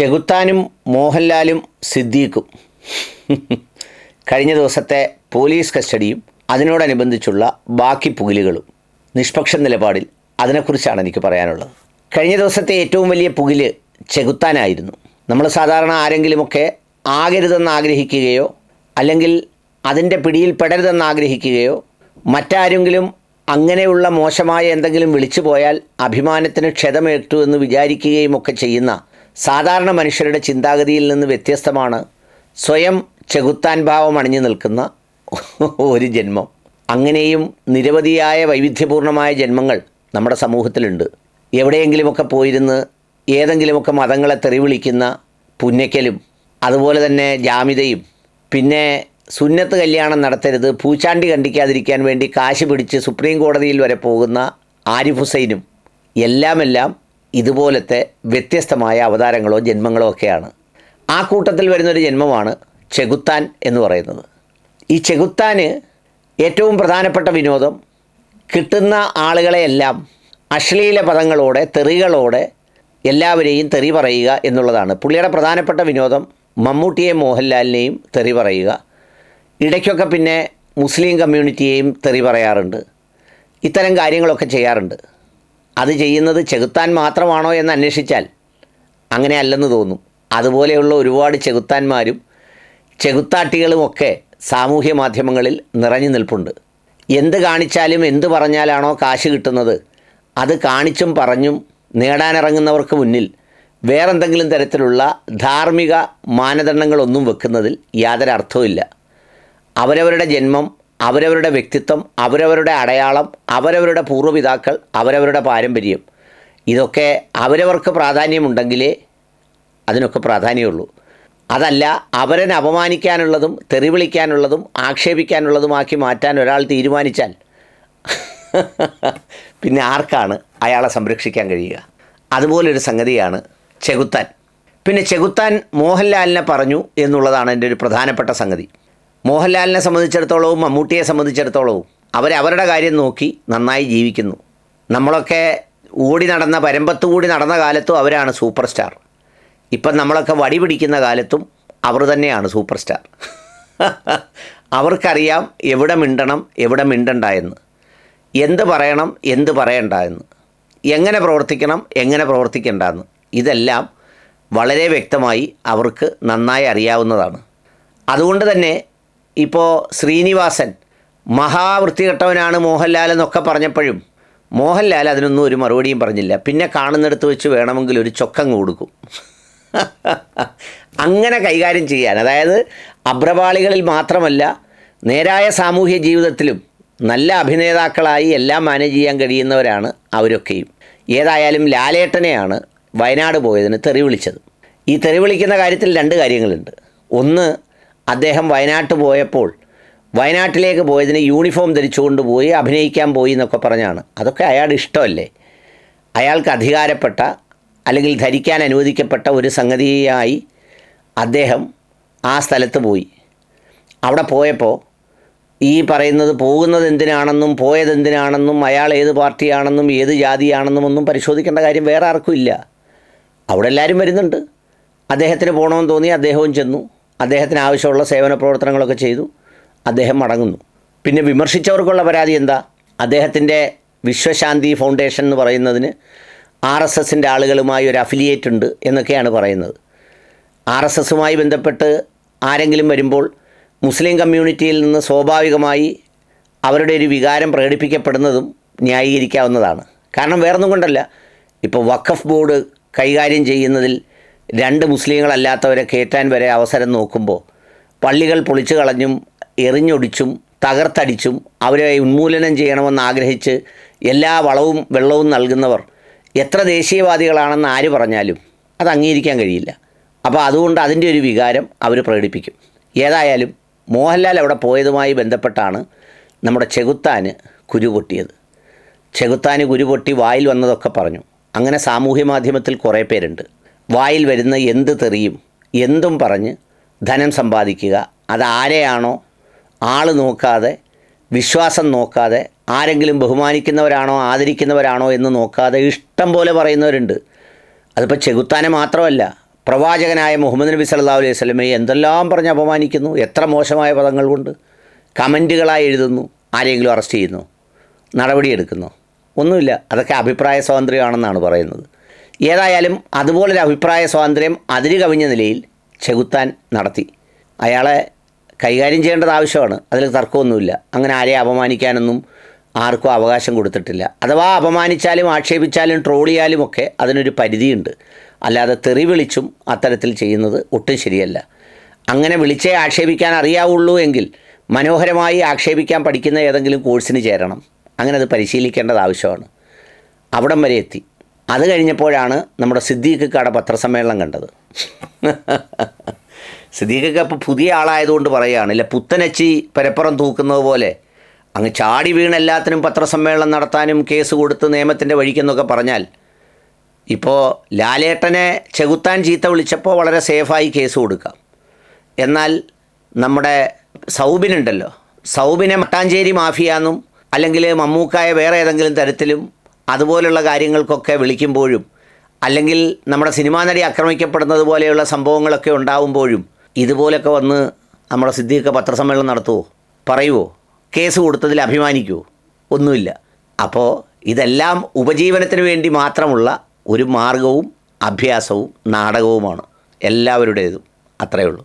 ചെകുത്താനും മോഹൻലാലും സിദ്ദീഖും. കഴിഞ്ഞ ദിവസത്തെ പോലീസ് കസ്റ്റഡിയും അതിനോടനുബന്ധിച്ചുള്ള ബാക്കി പുകിലുകളും. നിഷ്പക്ഷ നിലപാടിൽ അതിനെക്കുറിച്ചാണ് എനിക്ക് പറയാനുള്ളത്. കഴിഞ്ഞ ദിവസത്തെ ഏറ്റവും വലിയ പുകിൽ ചെകുത്താനായിരുന്നു. നമ്മൾ സാധാരണ ആരെങ്കിലുമൊക്കെ ആകരുതെന്ന് ആഗ്രഹിക്കുകയോ അല്ലെങ്കിൽ അതിന്റെ പിടിയിൽ പെടരുതെന്ന് ആഗ്രഹിക്കുകയോ മറ്റാരെങ്കിലും അങ്ങനെയുള്ള മോശമായ എന്തെങ്കിലും വിളിച്ചു പോയാൽ അഭിമാനത്തിന് ക്ഷതമേറ്റു എന്ന് വിചാരിക്കുകയും ഒക്കെ ചെയ്യുന്ന സാധാരണ മനുഷ്യരുടെ ചിന്താഗതിയിൽ നിന്ന് വ്യത്യസ്തമാണ് സ്വയം ചെകുത്താൻ ഭാവം അണിഞ്ഞു നിൽക്കുന്ന ഒരു ജന്മം. അങ്ങനെയും നിരവധിയായ വൈവിധ്യപൂർണമായ ജന്മങ്ങൾ നമ്മുടെ സമൂഹത്തിലുണ്ട്. എവിടെയെങ്കിലുമൊക്കെ പോയിരുന്ന് ഏതെങ്കിലുമൊക്കെ മതങ്ങളെ തെറിവിളിക്കുന്ന പുന്നയ്ക്കലും അതുപോലെ തന്നെ ജാമിതയും പിന്നെ സുന്നത്ത് കല്യാണം നടത്തരുത് പൂച്ചാണ്ടി കണ്ടിക്കാതിരിക്കാൻ വേണ്ടി കാശ് പിടിച്ച് സുപ്രീം കോടതിയിൽ വരെ പോകുന്ന ആരിഫ് ഹുസൈനും എല്ലാമെല്ലാം ഇതുപോലത്തെ വ്യത്യസ്തമായ അവതാരങ്ങളോ ജന്മങ്ങളോ ഒക്കെയാണ്. ആ കൂട്ടത്തിൽ വരുന്നൊരു ജന്മമാണ് ചെകുത്താൻ എന്ന് പറയുന്നത്. ഈ ചെകുത്താന് ഏറ്റവും പ്രധാനപ്പെട്ട വിനോദം കിട്ടുന്ന ആളുകളെയെല്ലാം അശ്ലീല പദങ്ങളോടെ തെറികളോടെ എല്ലാവരെയും തെറി പറയുക എന്നുള്ളതാണ്. പുള്ളിയുടെ പ്രധാനപ്പെട്ട വിനോദം മമ്മൂട്ടിയെ മോഹൻലാലിനെയും തെറി പറയുക. ഇടയ്ക്കൊക്കെ പിന്നെ മുസ്ലിം കമ്മ്യൂണിറ്റിയെയും തെറി പറയാറുണ്ട്. ഇത്തരം കാര്യങ്ങളൊക്കെ ചെയ്യാറുണ്ട്. അത് ചെയ്യുന്നത് ചെകുത്താൻ മാത്രമാണോ എന്ന് അന്വേഷിച്ചാൽ അങ്ങനെ അല്ലെന്ന് തോന്നും. അതുപോലെയുള്ള ഒരുപാട് ചെകുത്താന്മാരും ചെകുത്താട്ടികളുമൊക്കെ സാമൂഹ്യ മാധ്യമങ്ങളിൽ നിറഞ്ഞു നിൽപ്പുണ്ട്. എന്ത് കാണിച്ചാലും എന്ത് പറഞ്ഞാലാണോ കാശ് കിട്ടുന്നത്. അത് കാണിച്ചും പറഞ്ഞും നേടാനിറങ്ങുന്നവർക്ക് മുന്നിൽ വേറെന്തെങ്കിലും തരത്തിലുള്ള ധാർമ്മിക മാനദണ്ഡങ്ങളൊന്നും വെക്കുന്നതിൽ യാതൊരു അർത്ഥവുമില്ല അവരവരുടെ ജന്മം അവരവരുടെ വ്യക്തിത്വം അവരവരുടെ അടയാളം അവരവരുടെ പൂർവപിതാക്കൾ അവരവരുടെ പാരമ്പര്യം. ഇതൊക്കെ അവരവർക്ക് പ്രാധാന്യമുണ്ടെങ്കിലേ അതിനൊക്കെ പ്രാധാന്യമുള്ളൂ. അതല്ല അവരനെ അപമാനിക്കാനുള്ളതും തെറിവിളിക്കാനുള്ളതും ആക്ഷേപിക്കാനുള്ളതുമാക്കി മാറ്റാൻ ഒരാൾ തീരുമാനിച്ചാൽ പിന്നെ ആർക്കാണ് അയാളെ സംരക്ഷിക്കാൻ കഴിയുക? അതുപോലൊരു സംഗതിയാണ് ചെകുത്താൻ. പിന്നെ ചെകുത്താൻ മോഹൻലാലിനെ പറഞ്ഞു എന്നുള്ളതാണ് എന്റെ ഒരു പ്രധാനപ്പെട്ട സംഗതി. മോഹൻലാലിനെ സംബന്ധിച്ചിടത്തോളവും മമ്മൂട്ടിയെ സംബന്ധിച്ചിടത്തോളവും അവരുടെ കാര്യം നോക്കി നന്നായി ജീവിക്കുന്നു. നമ്മളൊക്കെ ഓടി നടന്ന പരമ്പത്ത് കൂടി നടന്ന കാലത്തും അവരാണ് സൂപ്പർ സ്റ്റാർ ഇപ്പം നമ്മളൊക്കെ വടി പിടിക്കുന്ന കാലത്തും അവർ തന്നെയാണ് സൂപ്പർ സ്റ്റാർ അവർക്കറിയാം എവിടെ മിണ്ടണം എവിടെ മിണ്ടണ്ട എന്ന്. എന്ത് പറയണം എന്ത് പറയണ്ട എന്ന്. എങ്ങനെ പ്രവർത്തിക്കണം എങ്ങനെ പ്രവർത്തിക്കേണ്ട എന്ന്. ഇതെല്ലാം വളരെ വ്യക്തമായി അവർക്ക് നന്നായി അറിയാവുന്നതാണ്. അതുകൊണ്ട് തന്നെ ഇപ്പോൾ ശ്രീനിവാസൻ മഹാവൃത്തികെട്ടവനാണ് മോഹൻലാൽ എന്നൊക്കെ പറഞ്ഞപ്പോഴും മോഹൻലാൽ അതിനൊന്നും ഒരു മറുപടിയും പറഞ്ഞില്ല. പിന്നെ കാണുന്നിടത്ത് വെച്ച് വേണമെങ്കിൽ ഒരു ചൊക്കങ്ങ് കൊടുക്കും. അങ്ങനെ കൈകാര്യം ചെയ്യാൻ. അതായത് അഭ്രപാളികളിൽ മാത്രമല്ല നേരായ സാമൂഹ്യ ജീവിതത്തിലും നല്ല അഭിനേതാക്കളായി എല്ലാം മാനേജ് ചെയ്യാൻ കഴിയുന്നവരാണ് അവരൊക്കെയും. ഏതായാലും ലാലേട്ടനെയാണ് വയനാട് പോയതിന് തെറി വിളിച്ചത്. ഈ തെറി വിളിക്കുന്ന കാര്യത്തിൽ രണ്ട് കാര്യങ്ങളുണ്ട്. ഒന്ന് അദ്ദേഹം വയനാട്ട് പോയപ്പോൾ വയനാട്ടിലേക്ക് പോയതിന് യൂണിഫോം ധരിച്ചുകൊണ്ട് പോയി അഭിനയിക്കാൻ പോയി എന്നൊക്കെ പറഞ്ഞാണ്. അതൊക്കെ അയാളുടെ ഇഷ്ടമല്ലേ? അയാൾക്ക് അധികാരപ്പെട്ട അല്ലെങ്കിൽ ധരിക്കാൻ അനുവദിക്കപ്പെട്ട ഒരു സംഗതിയായി അദ്ദേഹം ആ സ്ഥലത്ത് പോയി. അവിടെ പോയപ്പോൾ ഈ പറയുന്നത് പോകുന്നത് എന്തിനാണെന്നും പോയത് എന്തിനാണെന്നും അയാൾ ഏത് പാർട്ടിയാണെന്നും ഏത് ജാതിയാണെന്നും ഒന്നും പരിശോധിക്കേണ്ട കാര്യം വേറെ ആർക്കും ഇല്ല. അവിടെ എല്ലാവരും വരുന്നുണ്ട്. അദ്ദേഹത്തിന് പോകണമെന്ന് തോന്നി അദ്ദേഹവും ചെന്നു. അദ്ദേഹത്തിന് ആവശ്യമുള്ള സേവന പ്രവർത്തനങ്ങളൊക്കെ ചെയ്തു. അദ്ദേഹം മടങ്ങുന്നു. പിന്നെ വിമർശിച്ചവർക്കുള്ള പരാതി എന്താ? അദ്ദേഹത്തിന്റെ വിശ്വശാന്തി ഫൗണ്ടേഷൻ എന്ന് പറയുന്നതിന് ആർ എസ് എസിന്റെ ആളുകളുമായി ഒരു അഫിലിയേറ്റ് ഉണ്ട് എന്നൊക്കെയാണ് പറയുന്നത്. ആർ എസ് എസുമായി ബന്ധപ്പെട്ട് ആരെങ്കിലും വരുമ്പോൾ മുസ്ലിം കമ്മ്യൂണിറ്റിയിൽ നിന്ന് സ്വാഭാവികമായി അവരുടെ ഒരു വികാരം പ്രകടിപ്പിക്കപ്പെടുന്നതും ന്യായീകരിക്കാവുന്നതാണ്. കാരണം വേറൊന്നും കൊണ്ടല്ല. ഇപ്പോൾ വഖഫ് ബോർഡ് കൈകാര്യം ചെയ്യുന്നതിൽ രണ്ട് മുസ്ലിങ്ങളല്ലാത്തവരെ കയറ്റാൻ വരെ അവസരം നോക്കുമ്പോൾ പള്ളികൾ പൊളിച്ചു കളഞ്ഞും എറിഞ്ഞൊടിച്ചും തകർത്തടിച്ചും അവരെ ഉന്മൂലനം ചെയ്യണമെന്ന് ആഗ്രഹിച്ച് എല്ലാ വളവും വെള്ളവും നൽകുന്നവർ എത്ര ദേശീയവാദികളാണെന്ന് ആര് പറഞ്ഞാലും അത് അംഗീകരിക്കാൻ കഴിയില്ല. അപ്പോൾ അതുകൊണ്ട് അതിന്റെ ഒരു വികാരം അവർ പ്രകടിപ്പിക്കും. ഏതായാലും മോഹൻലാൽ അവിടെ പോയതുമായി ബന്ധപ്പെട്ടാണ് നമ്മുടെ ചെകുത്താന് കുരുപൊട്ടിയത് ചെകുത്താന് കുരുപൊട്ടി വായിൽ വന്നതൊക്കെ പറഞ്ഞു. അങ്ങനെ സാമൂഹ്യ മാധ്യമത്തിൽ കുറേ പേരുണ്ട്. വായിൽ വരുന്ന എന്ത് തെറിയും എന്തും പറഞ്ഞ് ധനം സമ്പാദിക്കുക. അതാരെയാണോ ആൾ നോക്കാതെ വിശ്വാസം നോക്കാതെ ആരെങ്കിലും ബഹുമാനിക്കുന്നവരാണോ ആദരിക്കുന്നവരാണോ എന്ന് നോക്കാതെ ഇഷ്ടം പോലെ പറയുന്നവരുണ്ട്. അതിപ്പോൾ ചെകുത്താനെ മാത്രമല്ല പ്രവാചകനായ മുഹമ്മദ് നബി സല്ലാ അലൈഹി വസല്ലമയെ എന്തെല്ലാം പറഞ്ഞ് അപമാനിക്കുന്നു എത്ര മോശമായ പദങ്ങൾ കൊണ്ട്. കമന്റുകളായി എഴുതുന്നു ആരെങ്കിലും അറസ്റ്റ് ചെയ്യുന്നു നടപടിയെടുക്കുന്നു. ഒന്നുമില്ല അതൊക്കെ അഭിപ്രായ സ്വാതന്ത്ര്യമാണെന്നാണ് പറയുന്നത്. ഏതായാലും അതുപോലൊരു അഭിപ്രായ സ്വാതന്ത്ര്യം അതിര് കവിഞ്ഞ നിലയിൽ ചെകുത്താൻ നടത്തി. അയാളെ കൈകാര്യം ചെയ്യേണ്ടത് ആവശ്യമാണ്. അതിൽ തർക്കമൊന്നുമില്ല. അങ്ങനെ ആരെയും അപമാനിക്കാനൊന്നും ആർക്കും അവകാശം കൊടുത്തിട്ടില്ല. അഥവാ അപമാനിച്ചാലും ആക്ഷേപിച്ചാലും ട്രോൾ ചെയ്യാലും ഒക്കെ അതിനൊരു പരിധിയുണ്ട്. അല്ലാതെ തെറി വിളിച്ചും അത്തരത്തിൽ ചെയ്യുന്നത് ഒട്ടും ശരിയല്ല. അങ്ങനെ വിളിച്ചേ ആക്ഷേപിക്കാൻ അറിയാവുള്ളൂ എങ്കിൽ മനോഹരമായി ആക്ഷേപിക്കാൻ പഠിക്കുന്ന ഏതെങ്കിലും കോഴ്സിന് ചേരണം. അങ്ങനെ അത് പരിശീലിക്കേണ്ടത് ആവശ്യമാണ്. അവിടം വരെ എത്തി. അത് കഴിഞ്ഞപ്പോഴാണ് നമ്മുടെ സിദ്ദീഖ് പത്രസമ്മേളനം കണ്ടത്. സിദ്ദീഖൊക്കെ അപ്പോൾ പുതിയ ആളായതുകൊണ്ട് പറയുകയാണ് ഇല്ല പുത്തനച്ചി പരപ്പുറം തൂക്കുന്നത് പോലെ അങ്ങ് ചാടി വീണ് എല്ലാത്തിനും പത്രസമ്മേളനം നടത്താനും കേസ് കൊടുത്ത് നിയമത്തിന്റെ വഴിക്കെന്നൊക്കെ പറഞ്ഞാൽ ഇപ്പോൾ ലാലേട്ടനെ ചെകുത്താൻ ചീത്ത വിളിച്ചപ്പോൾ വളരെ സേഫായി കേസ് കൊടുക്കാം. എന്നാൽ നമ്മുടെ സൗബിനുണ്ടല്ലോ. സൗബിനെ മട്ടാഞ്ചേരി മാഫിയാന്നും അല്ലെങ്കിൽ മമ്മൂക്കായ വേറെ ഏതെങ്കിലും തരത്തിലും അതുപോലുള്ള കാര്യങ്ങൾക്കൊക്കെ വിളിക്കുമ്പോഴും അല്ലെങ്കിൽ നമ്മുടെ സിനിമാ നടി ആക്രമിക്കപ്പെടുന്നത് പോലെയുള്ള സംഭവങ്ങളൊക്കെ ഉണ്ടാവുമ്പോഴും ഇതുപോലൊക്കെ വന്ന് നമ്മുടെ സിദ്ദീഖ് പത്രസമ്മേളനം നടത്തുമോ പറയുമോ കേസ് കൊടുത്തതിൽ അഭിമാനിക്കുമോ ഒന്നുമില്ല. അപ്പോൾ ഇതെല്ലാം ഉപജീവനത്തിന് വേണ്ടി മാത്രമുള്ള ഒരു മാർഗവും അഭ്യാസവും നാടകവുമാണ്. എല്ലാവരുടേതും. അത്രയേ ഉള്ളൂ.